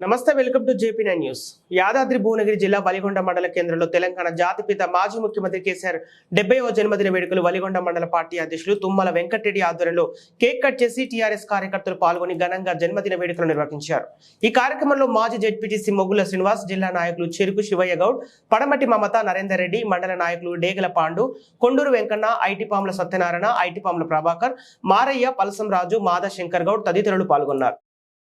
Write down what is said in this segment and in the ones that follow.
నమస్తే welcome to JP nine news. Yadadri Bhuvanagiri జిల్లా వలిగొండ మండల కేంద్రంలో తెలంగాణ జాతిపిత మాజీ ముఖ్యమంత్రి కేసీఆర్ డెబ్బైవ జన్మదిన వేడుకలు వలిగొండ మండల పార్టీ అధ్యక్షులు తుమ్మల వెంకటరెడ్డి ఆధ్వర్యంలో కేక్ కట్ చేసి టీఆర్ఎస్ కార్యకర్తలు పాల్గొని ఘనంగా జన్మదిన వేడుకలు నిర్వహించారు. ఈ కార్యక్రమంలో మాజీ జెడ్పీటీసీ మొగ్గుల శ్రీనివాస్ జిల్లా నాయకులు చెరుకు శివయ్య గౌడ్ పడమటి మమత నరేందర్ రెడ్డి మండల నాయకులు డేగల పాండు కొండూరు వెంకన్న ఐటిపాముల సత్యనారాయణ ఐటీ పాముల ప్రభాకర్ మారయ్య పలసం రాజు మాద శంకర్ గౌడ్ తదితరులు పాల్గొన్నారు.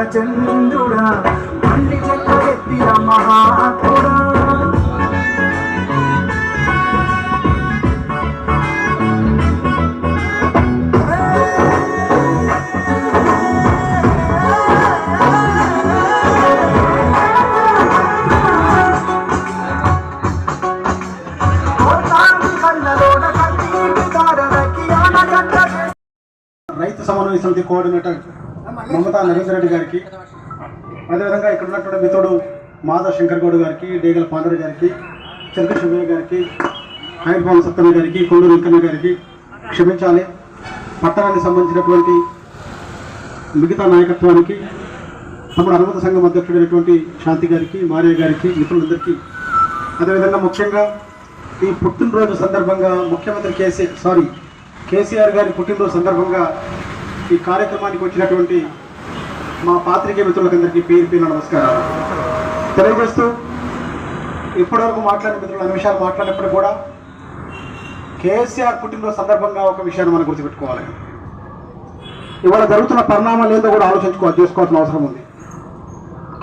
జారి చంద్రుడా పండి చెట్ల ఎత్తిన మహాత్ముడా. రైతు సమన్వయ సమితి కోఆర్డినేటర్ మమతా నరేంద్ర రెడ్డి గారికి అదేవిధంగా ఇక్కడ ఉన్నటువంటి మిత్రుడు మాధవ్ శంకర్ గౌడ్ గారికి డేగల పాండరి గారికి చంద్ర శివయ్య గారికి హైదరాబాద్ సత్తన్న గారికి కొండూరు వెంకన్న గారికి క్షమించాలి. పట్టణానికి సంబంధించినటువంటి మిగతా నాయకత్వానికి తమ అనుమత సంఘం అధ్యక్షుడైనటువంటి శాంతి గారికి మారియా గారికి మిత్రులందరికీ. అదేవిధంగా ముఖ్యంగా ఈ పుట్టినరోజు సందర్భంగా ముఖ్యమంత్రి కేసీఆర్ సారీ కేసీఆర్ గారి పుట్టినరోజు సందర్భంగా ఈ కార్యక్రమానికి వచ్చినటువంటి మా పాత్రికే మిత్రులకందరికీ పేరు పేరు నమస్కారాలు. తెలియజేస్తూ ఇప్పటివరకు మాట్లాడిన మిత్రులు అన్ని విషయాలు మాట్లాడినప్పుడు కూడా కేసీఆర్ పుట్టినరోజు సందర్భంగా ఒక విషయాన్ని మనం గుర్తుపెట్టుకోవాలి. ఇవాళ జరుగుతున్న పరిణామాలు ఏందో కూడా ఆలోచించుకో చేసుకోవాల్సిన అవసరం ఉంది.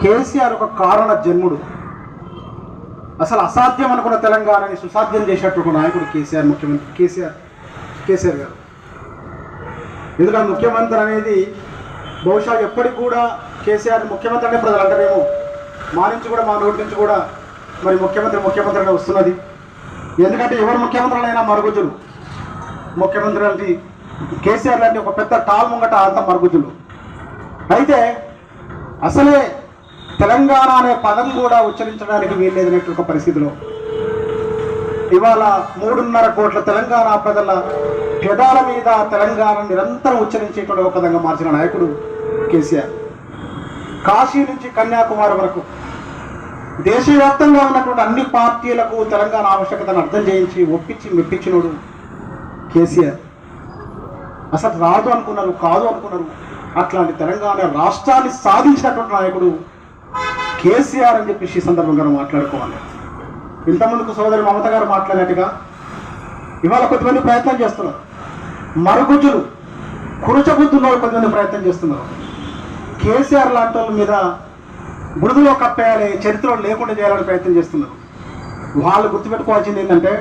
కేసీఆర్ ఒక కారణ జన్ముడు. అసలు అసాధ్యం అనుకున్న తెలంగాణని సుసాధ్యం చేసేట్టు ఒక నాయకుడు కేసీఆర్ ముఖ్యమంత్రి కేసీఆర్ కేసీఆర్ గారు. ఎందుకంటే ముఖ్యమంత్రి అనేది బహుశా ఎప్పటికి కూడా కేసీఆర్ ముఖ్యమంత్రి అంటే ప్రజలు అంటారేమో మా నుంచి కూడా మా నోటి నుంచి కూడా మరి ముఖ్యమంత్రి ముఖ్యమంత్రి వస్తున్నది. ఎందుకంటే ఎవరు ముఖ్యమంత్రులైనా మరుగుజులు. ముఖ్యమంత్రి లాంటి కేసీఆర్ లాంటి ఒక పెద్ద టాల్ ముంగట అంత మరుగుజులు. అయితే అసలే తెలంగాణ అనే పదం కూడా ఉచ్చరించడానికి వీల్లేదనేటువంటి ఒక పరిస్థితిలో ఇవాళ మూడున్నర కోట్ల తెలంగాణ ప్రజల పెదాల మీద తెలంగాణ నిరంతరం ఉచ్చరించేటువంటి ఒక విధంగా మార్చిన నాయకుడు కేసీఆర్. కాశీ నుంచి కన్యాకుమారి వరకు దేశవ్యాప్తంగా ఉన్నటువంటి అన్ని పార్టీలకు తెలంగాణ ఆవశ్యకతను అర్థం చేయించి ఒప్పించి మెప్పించినోడు కేసీఆర్. అసలు రాదు అనుకున్నారు కాదు అనుకున్నారు. అట్లాంటి తెలంగాణ రాష్ట్రాన్ని సాధించినటువంటి నాయకుడు కేసీఆర్ అని చెప్పేసి ఈ సందర్భంగా మాట్లాడుకోవాలి. ఇంతకుముందుకు సోదరి మమత గారు మాట్లాడినట్టుగా ఇవాళ కొద్దిమంది ప్రయత్నం చేస్తున్నారు. మరుగుజులు కురుచబుద్ధున్న వాళ్ళు కొద్దిమంది ప్రయత్నం చేస్తున్నారు. కేసీఆర్ లాంటి వాళ్ళ మీద బురదలో కప్పేయాలి చరిత్రలో లేకుండా చేయాలని ప్రయత్నం చేస్తున్నారు. వాళ్ళు గుర్తుపెట్టుకోవాల్సింది ఏంటంటే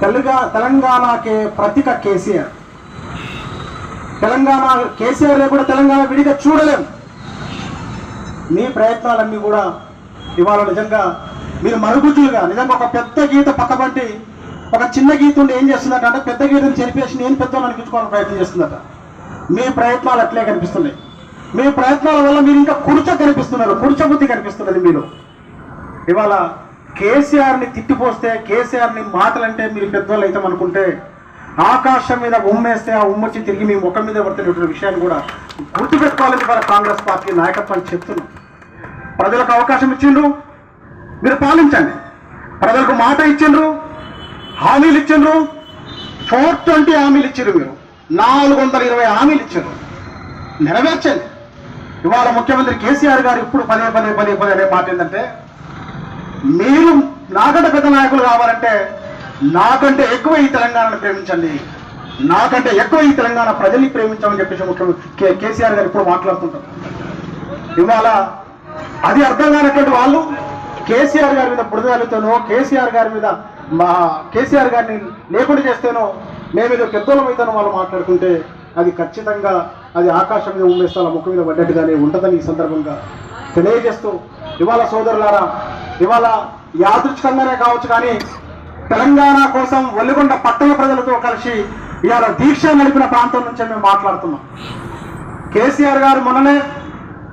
తెలుగా తెలంగాణకే ప్రతీక కేసీఆర్. తెలంగాణ కేసీఆర్ లేకుండా తెలంగాణ విడిగా చూడలేం. మీ ప్రయత్నాలన్నీ కూడా ఇవాళ నిజంగా మీరు మరుగుజ్జులుగా నిజంగా ఒక పెద్ద గీత పక్కబంటి ఒక చిన్న గీత ఉండి ఏం చేస్తుందట అంటే పెద్ద గీతను చెరిపేసి నేను పెద్ద అనిపించుకోవాలని ప్రయత్నం చేస్తుందట. మీ ప్రయత్నాలు అట్లే కనిపిస్తున్నాయి. మీ ప్రయత్నాల వల్ల మీరు ఇంకా కుర్చ కనిపిస్తున్నారు. కుర్చ బుద్ధి కనిపిస్తున్నది మీరు ఇవాళ కేసీఆర్ని తిట్టిపోస్తే కేసీఆర్ని మాటలంటే మీరు పెద్దవాళ్ళు అయితే అనుకుంటే ఆకాశం మీద ఉమ్మేస్తే ఆ ఉమ్మొచ్చి తిరిగి మీ ముఖం మీద పడుతున్నటువంటి విషయాన్ని కూడా గుర్తుపెట్టుకోవాలని ద్వారా కాంగ్రెస్ పార్టీ నాయకత్వాన్ని చెప్తున్నాం. ప్రజలకు అవకాశం ఇచ్చిండ్రు. మీరు పాలించండి. ప్రజలకు మాట ఇచ్చిండ్రు. హామీలు ఇచ్చిండ్రు. ఫోర్ ట్వంటీ హామీలు ఇచ్చారు మీరు నాలుగు వందల ఇరవై హామీలు ఇచ్చారు నెరవేర్చండి ఇవాళ ముఖ్యమంత్రి కేసీఆర్ గారు ఇప్పుడు పదే పదే పదే పదే అనే మాట ఏంటంటే మీరు నాకంటే పెద్ద నాయకులు కావాలంటే నాకంటే ఎక్కువ ఈ తెలంగాణను ప్రేమించండి. నాకంటే ఎక్కువ ఈ తెలంగాణ ప్రజల్ని ప్రేమించమని చెప్పేసి ముఖ్యమంత్రి కేసీఆర్ గారు ఇప్పుడు మాట్లాడుతుంటారు. ఇవాళ అది అర్థం కానటువంటి వాళ్ళు కేసీఆర్ గారి మీద బురదలతోనో కేసీఆర్ గారి మీద మా కేసీఆర్ గారిని లేకుండా చేస్తేనో మేము ఏదో పెద్దోళ్ళం అయితేనో వాళ్ళు మాట్లాడుకుంటే అది ఖచ్చితంగా అది ఆకాశం మీద ఉమ్మేస్తాల ముఖం మీద పడ్డట్టుగానే ఉంటుందని ఈ సందర్భంగా తెలియజేస్తూ ఇవాళ సోదరులారా ఇవాళ యాదృచ్ఛికంగానే కావచ్చు కానీ తెలంగాణ కోసం వెలుగొండ పట్టణ ప్రజలతో కలిసి ఇవాళ దీక్ష నడిపిన ప్రాంతం నుంచే మేము మాట్లాడుతున్నాం. కేసీఆర్ గారు మొన్ననే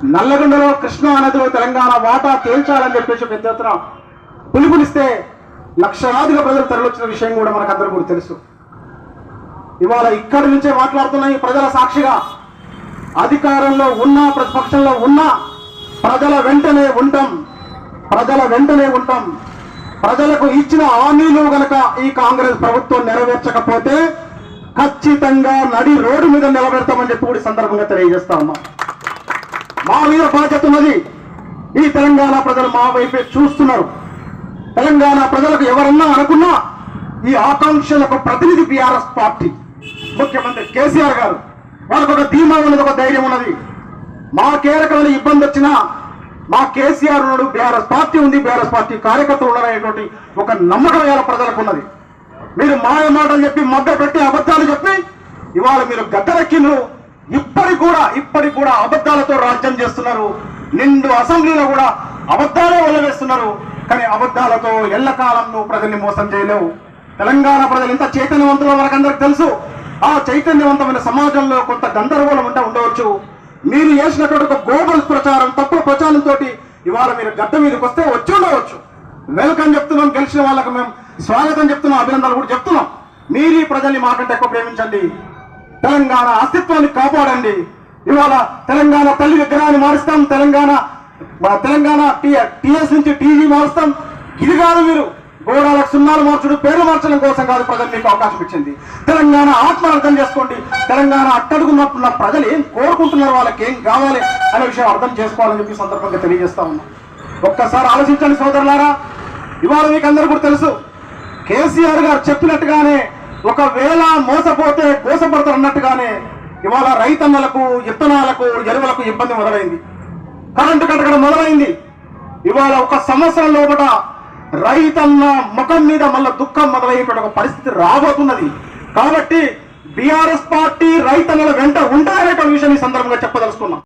నల్లగొండలో కృష్ణా నదిలో తెలంగాణ వాటా తేల్చాలని చెప్పేసి పెద్ద ఎత్తున పిలుపునిస్తే లక్షలాదిగా ప్రజలు తరలివచ్చిన విషయం కూడా మనకు అందరూ కూడా తెలుసు. ఇవాళ ఇక్కడి నుంచే మాట్లాడుతున్న ఈ ప్రజల సాక్షిగా అధికారంలో ఉన్నా ప్రతిపక్షంలో ఉన్నా ప్రజల వెంటనే ఉంటాం. ప్రజల వెంటనే ఉంటాం. ప్రజలకు ఇచ్చిన హామీలు గనక ఈ కాంగ్రెస్ ప్రభుత్వం నెరవేర్చకపోతే ఖచ్చితంగా నడి రోడ్డు మీద నిలబెడతామని చెప్పి కూడా సందర్భంగా తెలియజేస్తా ఉన్నాం. మా మీద బాధ్యత ఉన్నది ఈ తెలంగాణ ప్రజలు మా వైపే చూస్తున్నారు. తెలంగాణ ప్రజలకు ఎవరన్నా అనుకున్నా ఈ ఆకాంక్షలకు ప్రతినిధి బీఆర్ఎస్ పార్టీ. ముఖ్యమంత్రి కేసీఆర్ గారు వాళ్ళకు ఒక ధీమా ఉన్నది ఒక ధైర్యం ఉన్నది. మా కీలకమైన ఇబ్బంది వచ్చినా మా కేసీఆర్ ఉన్నాడు బీఆర్ఎస్ పార్టీ ఉంది బీఆర్ఎస్ పార్టీ కార్యకర్తలు ఉన్నారనేటువంటి ఒక నమ్మకం ఇవాళ ప్రజలకు ఉన్నది. మీరు మాయ మాటలు చెప్పి మగ్గ పెట్టి అబద్ధాలు చెప్పి ఇవాళ మీరు గద్దరెక్కిండ్రు ఇప్పటికి కూడా ఇప్పటికి కూడా అబద్ధాలతో రాజ్యం చేస్తున్నారు. నిండు అసెంబ్లీలో కూడా అబద్ధాలే వదిలేస్తున్నారు చక్కని అబద్ధాలతో ఎల్లకాలం నువ్వు ప్రజల్ని మోసం చేయలేవు. తెలంగాణ ప్రజలు ఎంత చైతన్యవంతులో మనకందరికి తెలుసు. ఆ చైతన్యవంతమైన సమాజంలో కొంత గందరగోళం ఉంటే ఉండవచ్చు. మీరు చేసినటువంటి ఒక గోబల్ ప్రచారం తప్పుడు ప్రచారంతో ఇవాళ మీరు గడ్డ మీదకి వస్తే వచ్చి ఉండవచ్చు. వెల్కమ్ చెప్తున్నాం గెలిచిన వాళ్ళకి మేము స్వాగతం చెప్తున్నాం అభినందనలు కూడా చెప్తున్నాం. మీరు ఈ ప్రజల్ని మాకంటే ఎక్కువ ప్రేమించండి. తెలంగాణ అస్తిత్వాన్ని కాపాడండి. ఇవాళ తెలంగాణ తల్లి విగ్రహాన్ని మారుస్తాం తెలంగాణ మన తెలంగాణ టీఎస్ నుంచి టీజీ మారుస్తాం. ఇది కాదు మీరు. గోడాలకు సున్నాలు మార్చడం పేర్లు మార్చడం కోసం కాదు ప్రజలు మీకు అవకాశం ఇచ్చింది. తెలంగాణ ఆత్మ అర్థం చేసుకోండి. తెలంగాణ అట్టడుగున్నట్టున్న ప్రజలు ఏం కోరుకుంటున్నారు వాళ్ళకి ఏం కావాలి అనే విషయం అర్థం చేసుకోవాలని చెప్పి సందర్భంగా తెలియజేస్తా ఉన్నాం. ఒక్కసారి ఆలోచించండి సోదరులారా. ఇవాళ మీకు అందరూ కూడా తెలుసు. కేసీఆర్ గారు చెప్పినట్టుగానే ఒకవేళ మోసపోతే మోసపడతారు అన్నట్టుగానే ఇవాళ రైతన్నలకు విత్తనాలకు ఎరువులకు ఇబ్బంది మొదలైంది. కరెంటు కట్టడం మొదలైంది. ఇవాళ ఒక సంవత్సరం లోపల రైతన్న ముఖం మీద మళ్ళీ దుఃఖం మొదలయ్యేటువంటి ఒక పరిస్థితి రాబోతున్నది. కాబట్టి బీఆర్ఎస్ పార్టీ రైతన్నల వెంట ఉంటారనే విషయం ఈ సందర్భంగా చెప్పదలుచుకున్నాం.